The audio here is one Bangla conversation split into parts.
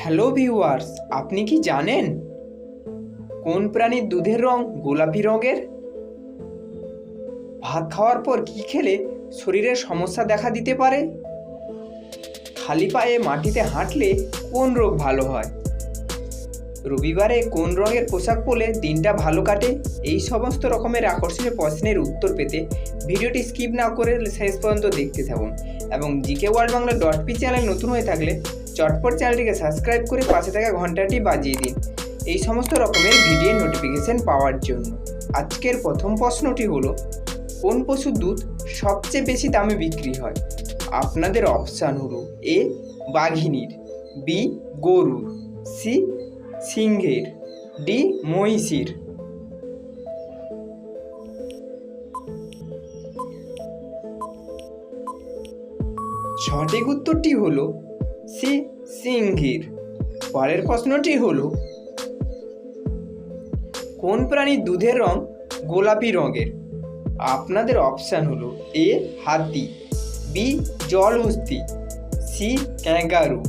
হ্যালো ভিউয়ার্স আপনি কি জানেন? কোন প্রাণীর দুধের রং গোলাপি রঙের? ভাত খাওয়ার পর কি খেলে শরীরের সমস্যা দেখা দিতে পারে? খালি পায়ে মাটিতে হাঁটলে কোন রোগ ভালো হয়? রবিবারে কোন রঙের পোশাক পরলে দিনটা ভালো কাটে? এই সমস্ত রকমের আকর্ষণীয় প্রশ্নের উত্তর পেতে ভিডিওটি স্কিপ না করে শেষ পর্যন্ত দেখতে থাকুন। এবং GK world Bangla dot P channel নতুন হয়ে থাকলে চটপট চ্যানেলটিকে সাবস্ক্রাইব করে পাশে থাকা ঘন্টাটি বাজিয়ে দিন। এই সমস্ত রকমের ভিডিও নোটিফিকেশন পাওয়ার জন্য। আজকের প্রথম প্রশ্নটি হলো, কোন পশুর দুধ সবচেয়ে বেশি দামে বিক্রি হয়? আপনাদের অপশান হলো এ বাঘিনীর বি গরুর সি সিংহের ডি মহিষীর। সঠিক উত্তরটি হলো সি সিংহীর। পরের প্রশ্নটি হলো, কোন প্রাণীর দুধের রং গোলাপি রঙের? আপনাদের অপশান হলো এ, হাতি, বি জলহস্তি সি, ক্যাঙ্গারু,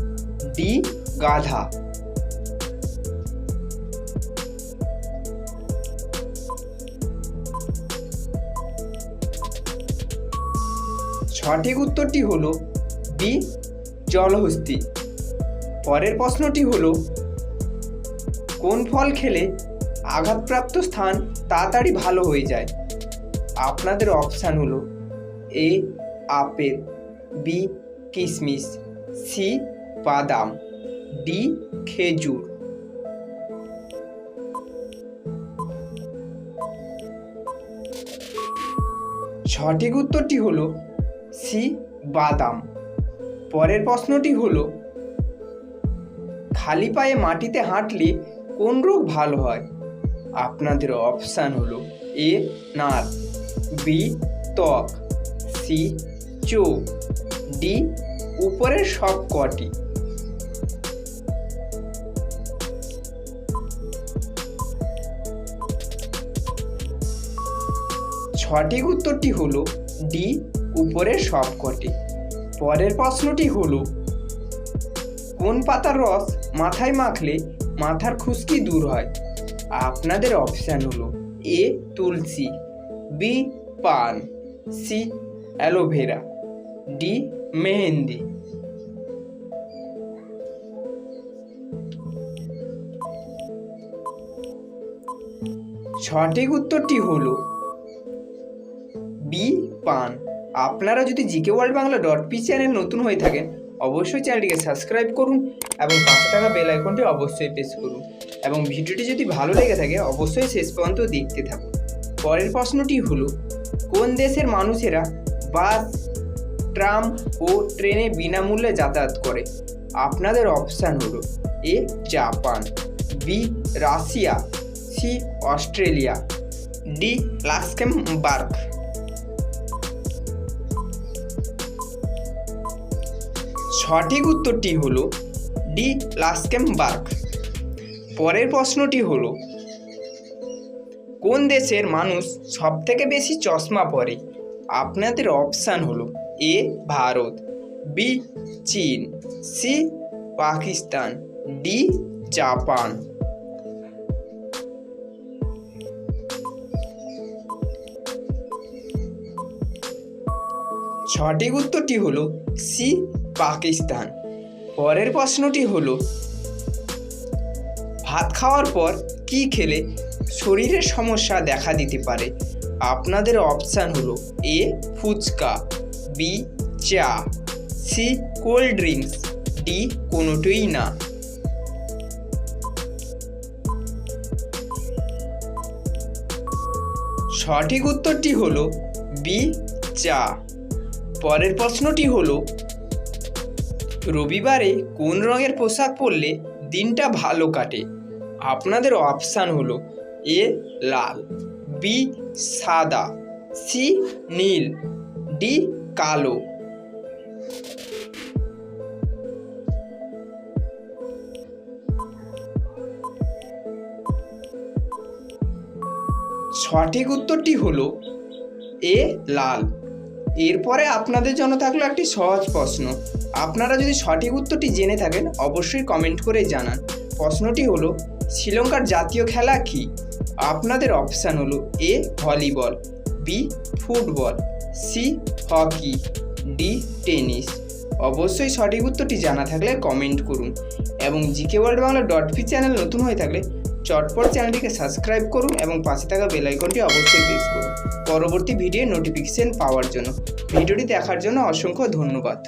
ডি, গাধা। সঠিক উত্তরটি হলো বি জলহস্তি। পরের প্রশ্নটি হলো, কোন ফল খেলে আঘাতপ্রাপ্ত স্থান তাড়াতাড়ি ভালো হয়ে যায়? আপনাদের অপশান হলো, এ, আপেল, বি কিশমিশ সি, বাদাম, ডি, খেজুর। সঠিক উত্তরটি হলো, সি, বাদাম। পরের প্রশ্নটি হলো, খালি পায়ে মাটিতে হাঁটলে কোন রোগ ভালো হয়? আপনাদের অপশান হলো এ নার বি, ত্বক, সি, চোখ, ডি, উপরের সব কটি। সঠিক উত্তরটি হলো ডি, উপরের সব কটি। পরের প্রশ্নটি হলো, কোন পাতার রস মাথায় মাখলে মাথার খুশকি দূর হয়? আপনাদের অপশান হলো এ তুলসী বি পান সি অ্যালোভেরা ডি মেহেন্দি। সঠিক উত্তরটি হলো বি পান। আপনারা যদি GK world Bangla dot P channel নতুন হয়ে থাকেন, অবশ্যই চ্যানেলটিকে সাবস্ক্রাইব করুন এবং পাশে থাকা বেল আইকনটি অবশ্যই প্রেস করুন এবং ভিডিওটি যদি ভালো লেগে থাকে, অবশ্যই শেষ পর্যন্ত দেখতে থাকুন। পরের প্রশ্নটি হলো, কোন দেশের মানুষেরা বাস, ট্রাম ও ট্রেনে বিনামূল্যে যাতায়াত করে? আপনাদের অপশান হলো, A, Japan, B, Russia, C, Australia, D লাস্কেম Luxembourg. সঠিক উত্তরটি হলো ডি লাস্কেমবার্গ। পরের প্রশ্নটি হলো, কোন দেশের মানুষ সবথেকে বেশি চশমা পরে? আপনাদের অপশান হলো এ, ভারত, বি, চীন, সি, পাকিস্তান, ডি, জাপান। সঠিক উত্তরটি হলো সি পাকিস্তান। পরের প্রশ্নটি হলো, ভাত খাওয়ার পর কি খেলে শরীরের সমস্যা দেখা দিতে পারে? আপনাদের অপশান হলো এ ফুচকা বি চা সি কোল্ড ড্রিঙ্কস ডি কোনোটিই না। সঠিক উত্তরটি হলো বি চা। পরের প্রশ্নটি হলো রবিবারে কোন রঙের পোশাক পরলে দিনটা ভালো কাটে? আপনাদের অপশান হলো এ লাল বি সাদা সি নীল ডি কালো। সঠিক উত্তরটি হলো এ লাল। এরপরে আপনাদের জন্য থাকল একটি সহজ প্রশ্ন। আপনারা যদি সঠিক উত্তরটি জেনে থাকেন, অবশ্যই কমেন্ট করে জানান। প্রশ্নটি হলো, শ্রীলঙ্কার জাতীয় খেলা কি? আপনাদের অপশান হলো A, volleyball, B, football, C, hockey, D, tennis. অবশ্যই সঠিক উত্তরটি জানা থাকলে কমেন্ট করুন। এবং GK world Bangla dot P channel নতুন হয়ে থাকলে চটপট চ্যানেলটিকে সাবস্ক্রাইব করুন এবং পাশে থাকা বেল আইকনটি অবশ্যই প্রেস করুন। পরবর্তী ভিডিও নোটিফিকেশন পাওয়ার জন্য। ভিডিওটি দেখার জন্য অসংখ্য ধন্যবাদ।